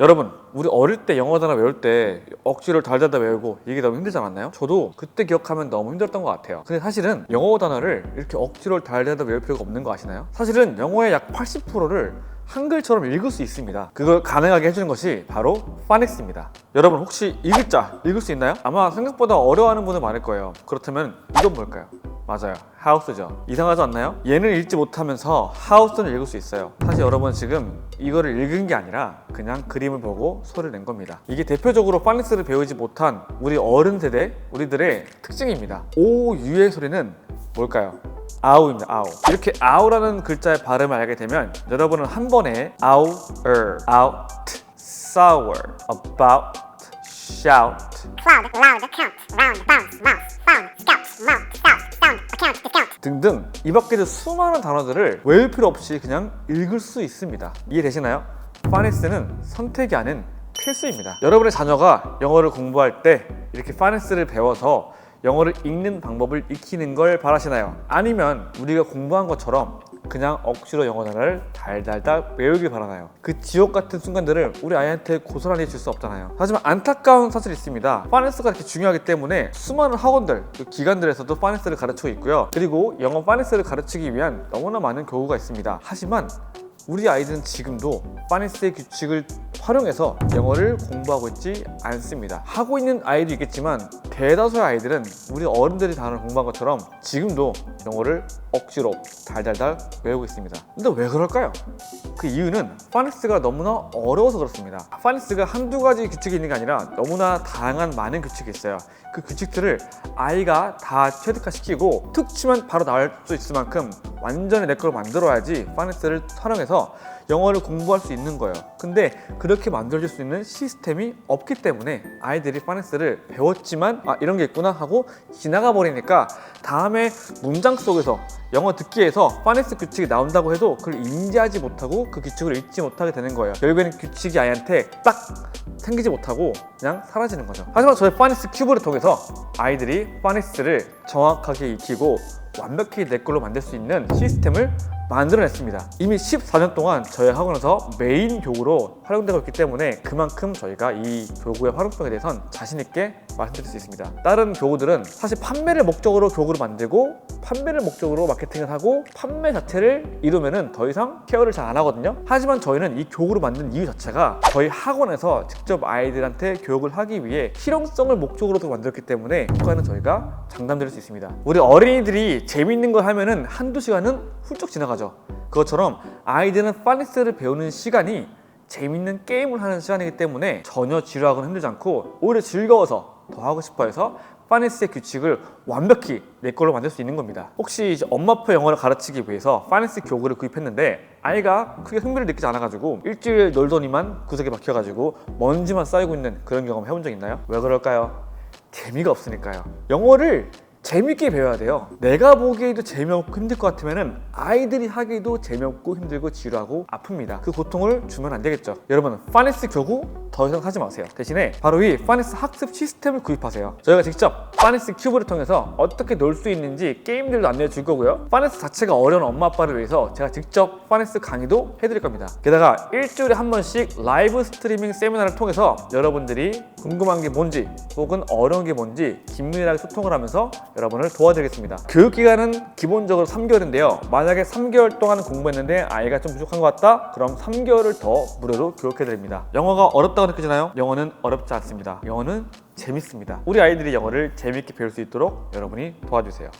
여러분 우리 어릴 때 영어 단어 외울 때 억지로 달달달 외우고 이게 너무 힘들지 않았나요? 저도 그때 기억하면 너무 힘들었던 것 같아요 근데 사실은 영어 단어를 이렇게 억지로 달달달 외울 필요가 없는 거 아시나요? 사실은 영어의 약 80%를 한글처럼 읽을 수 있습니다 그걸 가능하게 해주는 것이 바로 파닉스입니다 여러분 혹시 이 글자 읽을 수 있나요? 아마 생각보다 어려워하는 분은 많을 거예요 그렇다면 이건 뭘까요? 맞아요. 하우스죠. 이상하지 않나요? 얘는 읽지 못하면서 하우스는 읽을 수 있어요. 사실 여러분 지금 이거를 읽은 게 아니라 그냥 그림을 보고 소리를 낸 겁니다. 이게 대표적으로 파닉스를 배우지 못한 우리 어른 세대 우리들의 특징입니다. U의 소리는 뭘까요? 아우입니다. 아우. 이렇게 아우라는 글자의 발음을 알게 되면 여러분은 한 번에 아우, er, out, sour, about, shout, cloud, loud, count, round, bounce, mouse, found, scout, mount, 등등 이 밖에도 수많은 단어들을 외울 필요 없이 그냥 읽을 수 있습니다. 이해되시나요? 파네스는 선택이 아닌 필수입니다. 여러분의 자녀가 영어를 공부할 때 이렇게 파네스를 배워서 영어를 읽는 방법을 익히는 걸 바라시나요? 아니면 우리가 공부한 것처럼 그냥 억지로 영어 단어를 달달달 외우길 바라나요? 그 지옥 같은 순간들을 우리 아이한테 고스란히 줄 수 없잖아요. 하지만 안타까운 사실이 있습니다. 파네스가 이렇게 중요하기 때문에 수많은 학원들, 그 기관들에서도 파네스를 가르치고 있고요. 그리고 영어 파네스를 가르치기 위한 너무나 많은 교구가 있습니다. 하지만 우리 아이들은 지금도 파네스의 규칙을 활용해서 영어를 공부하고 있지 않습니다. 하고 있는 아이도 있겠지만 대다수의 아이들은 우리 어른들이 단어를 공부한 것처럼 지금도 영어를 억지로 달달달 외우고 있습니다. 근데 왜 그럴까요? 그 이유는 파네스가 너무나 어려워서 그렇습니다. 파네스가 한두 가지 규칙이 있는 게 아니라 너무나 다양한 많은 규칙이 있어요. 그 규칙들을 아이가 다 체득화시키고 툭 치면 바로 나올 수 있을 만큼 완전히 내 걸로 만들어야지 파네스를 활용해서 영어를 공부할 수 있는 거예요. 근데 그렇게 만들어질 수 있는 시스템이 없기 때문에 아이들이 파네스를 배웠지만 아 이런 게 있구나 하고 지나가 버리니까 다음에 문장 속에서 영어 듣기에서 파네스 규칙이 나온다고 해도 그걸 인지하지 못하고 그 규칙을 읽지 못하게 되는 거예요. 결국에는 규칙이 아이한테 딱 생기지 못하고 그냥 사라지는 거죠. 하지만 저희 파네스 큐브를 통해서 아이들이 파네스를 정확하게 익히고 완벽히 내 걸로 만들 수 있는 시스템을 만들어냈습니다. 이미 14년 동안 저희 학원에서 메인 교구로 활용되고 있기 때문에 그만큼 저희가 이 교구의 활용성에 대해선 자신 있게 말씀드릴 수 있습니다. 다른 교구들은 사실 판매를 목적으로 교구를 만들고 판매를 목적으로 마케팅을 하고 판매 자체를 이루면은 더 이상 케어를 잘 안 하거든요. 하지만 저희는 이 교구를 만든 이유 자체가 저희 학원에서 직접 아이들한테 교육을 하기 위해 실용성을 목적으로 만들었기 때문에 효과는 저희가 장담드릴 수 있습니다. 우리 어린이들이 재밌는 걸 하면은 한두 시간은 훌쩍 지나가 죠. 그것처럼 아이들은 파닉스를 배우는 시간이 재밌는 게임을 하는 시간이기 때문에 전혀 지루하거나 힘들지 않고 오히려 즐거워서 더 하고 싶어 해서 파네스의 규칙을 완벽히 내 걸로 만들 수 있는 겁니다. 혹시 엄마표 영어를 가르치기 위해서 파네스 교구를 구입했는데 아이가 크게 흥미를 느끼지 않아가지고 일주일 놀더니만 구석에 박혀가지고 먼지만 쌓이고 있는 그런 경험 해본 적 있나요? 왜 그럴까요? 재미가 없으니까요. 영어를 재밌게 배워야 돼요. 내가 보기에도 재미없고 힘들 것 같으면은 아이들이 하기도 재미없고 힘들고 지루하고 아픕니다. 그 고통을 주면 안 되겠죠. 여러분, 파네스 교구 더 이상 사지 마세요. 대신에 바로 이 파네스 학습 시스템을 구입하세요. 저희가 직접 파네스 큐브를 통해서 어떻게 놀 수 있는지 게임들도 안내해 줄 거고요. 파네스 자체가 어려운 엄마 아빠를 위해서 제가 직접 파네스 강의도 해드릴 겁니다. 게다가 일주일에 한 번씩 라이브 스트리밍 세미나를 통해서 여러분들이 궁금한 게 뭔지 혹은 어려운 게 뭔지 긴밀하게 소통을 하면서 여러분을 도와드리겠습니다. 교육 기간은 기본적으로 3개월인데요. 만약에 3개월 동안 공부했는데 아이가 좀 부족한 것 같다? 그럼 3개월을 더 무료로 교육해 드립니다. 영어가 어렵다고 느끼잖아요? 영어는 어렵지 않습니다. 영어는 재밌습니다. 우리 아이들이 영어를 재밌게 배울 수 있도록 여러분이 도와주세요.